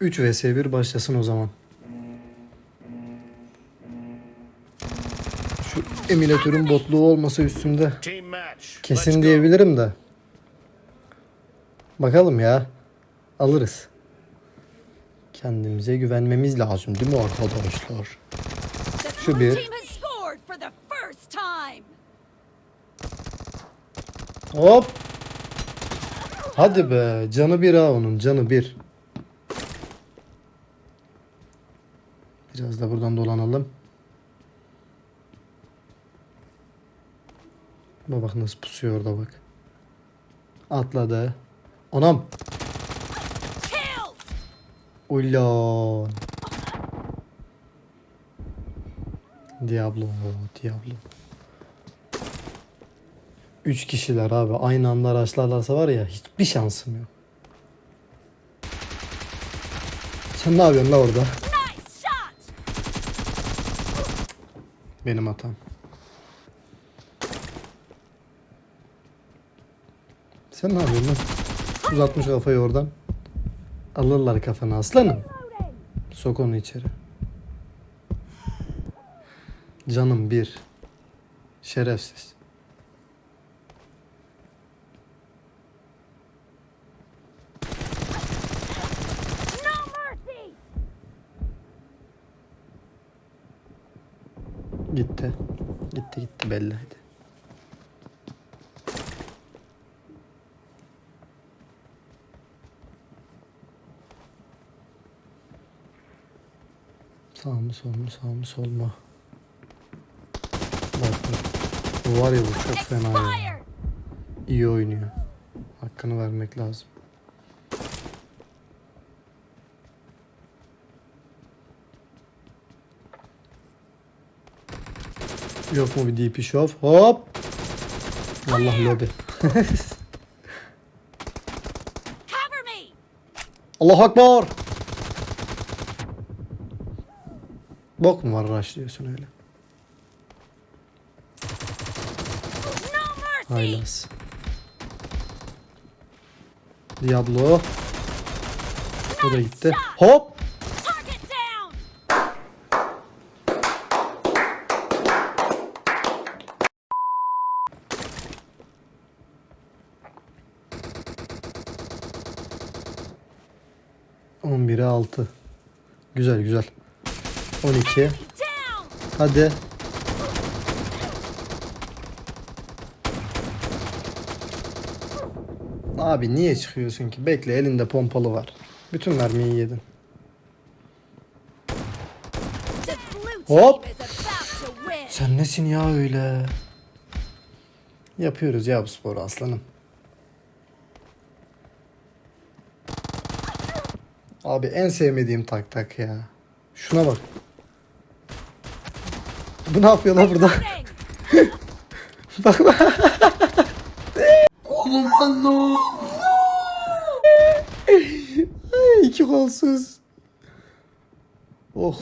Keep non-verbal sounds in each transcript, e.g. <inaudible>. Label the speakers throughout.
Speaker 1: 3 vs 1 başlasın o zaman. Şu emülatörün botluğu olmasa üstümde kesin diyebilirim de. Bakalım ya. Alırız. Kendimize güvenmemiz lazım değil mi arkadaşlar? Şu bir. Hop. Hadi be. Canı bir ha onun. Canı bir. Biraz da buradan dolanalım. Bak bak nasıl pusuyor orada bak. Atladı. Anam. Ulan. Diablo. Diablo. Üç kişiler abi. Aynı anda araçlarlarsa var ya hiçbir şansım yok. Sen ne yapıyorsun la orada?
Speaker 2: Nice shot.
Speaker 1: Benim hatam. Sen ne yapıyorsun lan? Uzatmış kafayı oradan. Alırlar kafanı aslanım. Sok onu içeri. Canım bir. Şerefsiz.
Speaker 2: No mercy.
Speaker 1: Gitti. Gitti gitti belli hadi. Sağ mı sol mu sağ mı sol mu? Bak. Bu var ya bu çok fena ya. İyi oynuyor. Hakkını vermek lazım. Yok mu bir DP şov? Hop! Allah lobi. <laughs> Allah akbar! Bok mu var rush diyorsun öyle? Haylaz. Diablo. O da gitti. Hop! 11'e 6. Güzel güzel. 12. Hadi. Abi niye çıkıyorsun ki? Bekle elinde pompalı var. Bütün mermiyi yedin. Hop. Sen nesin ya öyle? Yapıyoruz ya bu sporu aslanım. Abi en sevmediğim tak tak ya. Şuna bak. Bu ne yapıyor lan burada? <laughs> Bak bak. Ay, iki kolsuz. Oh.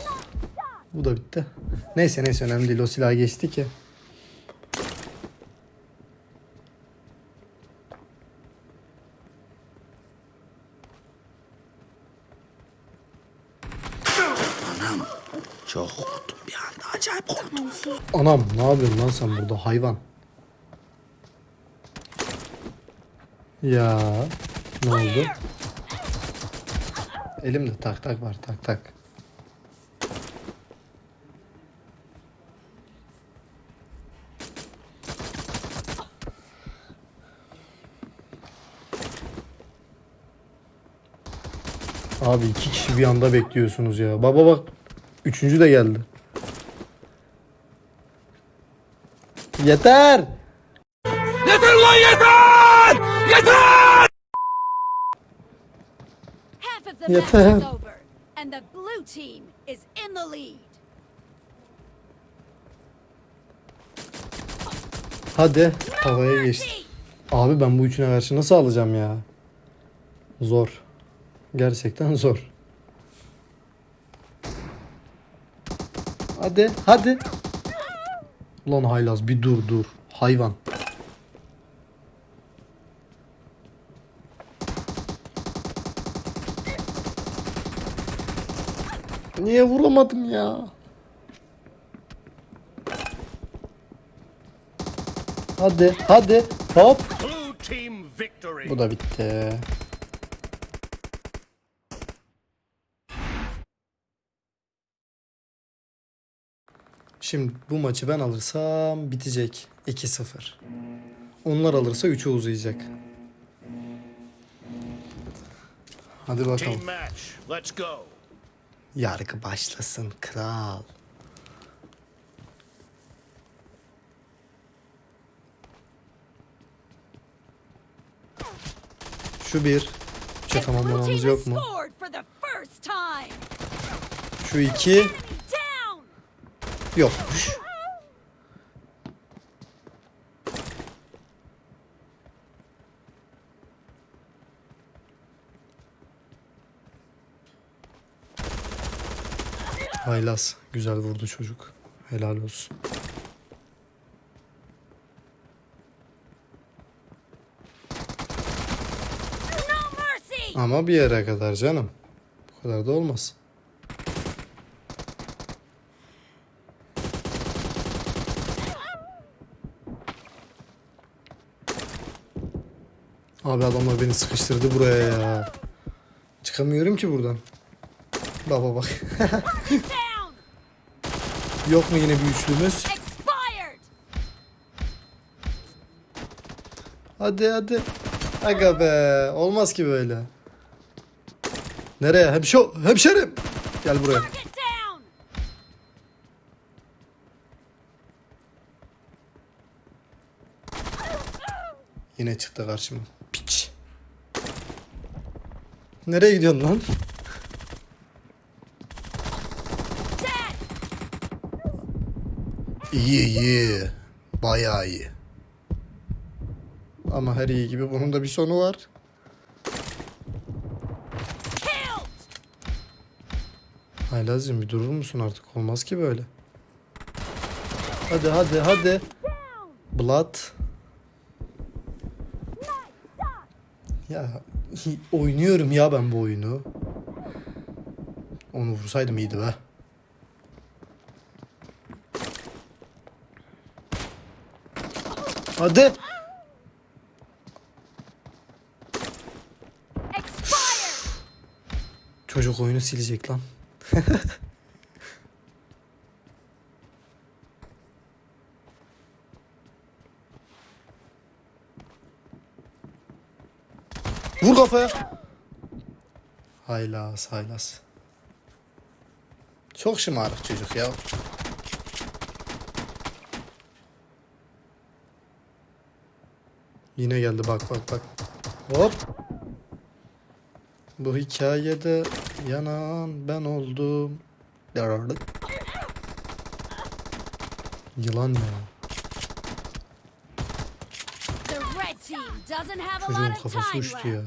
Speaker 1: Bu da bitti. Neyse neyse önemli değil. O silah geçti ki.
Speaker 3: Çok korktum bir anda. Acayip korktum.
Speaker 1: Anam ne yapıyorsun lan sen burada hayvan? Ya ne oldu? Elimde tak tak var tak tak. Abi iki kişi bir anda bekliyorsunuz ya. Baba bak. Üçüncü de geldi. Yeter.
Speaker 3: Yeter lan yeter! Yeter!
Speaker 2: Half of the
Speaker 1: Yeter.
Speaker 2: match is over, and the blue team is in the lead.
Speaker 1: Hadi havaya geçti.
Speaker 2: Mercy.
Speaker 1: Abi ben bu üçüne karşı nasıl alacağım ya? Zor. Gerçekten zor. Hadi hadi. Ulan haylaz bir dur dur. Hayvan. Niye vuramadım ya? Hadi, hadi. Hop. Bu da bitti. Şimdi bu maçı ben alırsam bitecek 2-0. Onlar alırsa 3'e uzayacak. Hadi bakalım. Yargı başlasın kral. Şu bir.
Speaker 2: Blue
Speaker 1: tamamlamamız yok mu? Şu iki. Yokmuş. Haylaz. Güzel vurdu çocuk. Helal olsun. Ama bir yere kadar canım. Bu kadar da olmaz. Abi adamlar beni sıkıştırdı buraya ya. Çıkamıyorum ki buradan. Baba bak. <laughs> Yok mu yine bir üçlümüz? Hadi hadi. Aga be. Olmaz ki böyle. Nereye? Hemşo, hemşerim. Gel buraya. Yine çıktı karşıma. Nereye gidiyorsun lan? İyi iyi. Bayağı iyi. Ama her iyi gibi bunun da bir sonu var. Haylazcığım bir durur musun artık? Olmaz ki böyle. Hadi hadi hadi. Blood. Ya oynuyorum ya ben bu oyunu. Onu vursaydım iyiydi be. Hadi. Çocuk oyunu silecek lan. <laughs> Vur kafaya. Haylaz haylaz. Çok şımarık çocuk ya. Yine geldi bak bak bak. Hop. Bu hikayede yanan ben oldum. Yararlık. Yılan ya. Çocuğun
Speaker 2: lot of
Speaker 1: kafası
Speaker 2: time
Speaker 1: uçtu ya.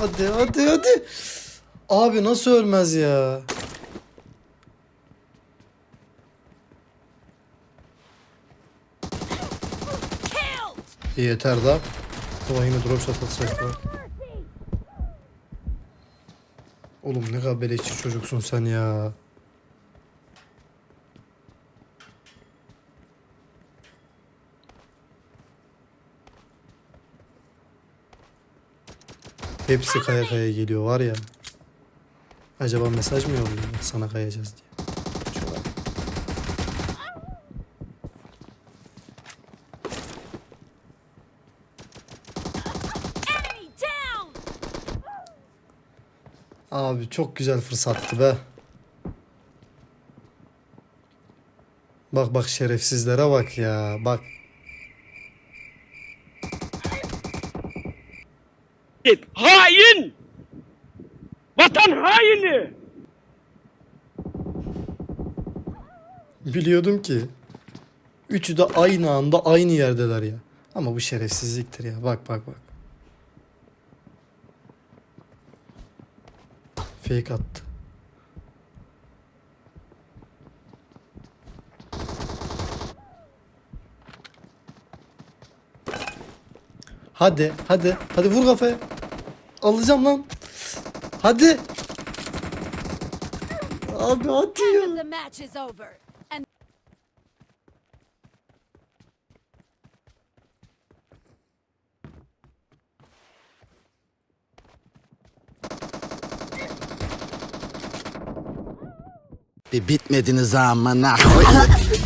Speaker 1: Hadi hadi hadi. Abi nasıl ölmez ya? Yeter da. Ulan yine drop shot atacaklar. Oğlum ne kadar beleşçi çocuksun sen ya. Hepsi kaya kaya geliyor var ya. Acaba mesaj mı yolluyorlar sana kayacağız diye. Abi çok güzel fırsattı be. Bak bak şerefsizlere bak ya. Bak
Speaker 4: Hain! Vatan haini!
Speaker 1: biliyordum ki. Üçü de aynı anda aynı yerdeler ya. Ama bu şerefsizliktir ya. Bak bak bak. Fake attı. Hadi hadi hadi vur kafaya. Alacağım lan. Hadi. Abi hadi ya.
Speaker 3: Bir bitmediniz amına.
Speaker 5: Blue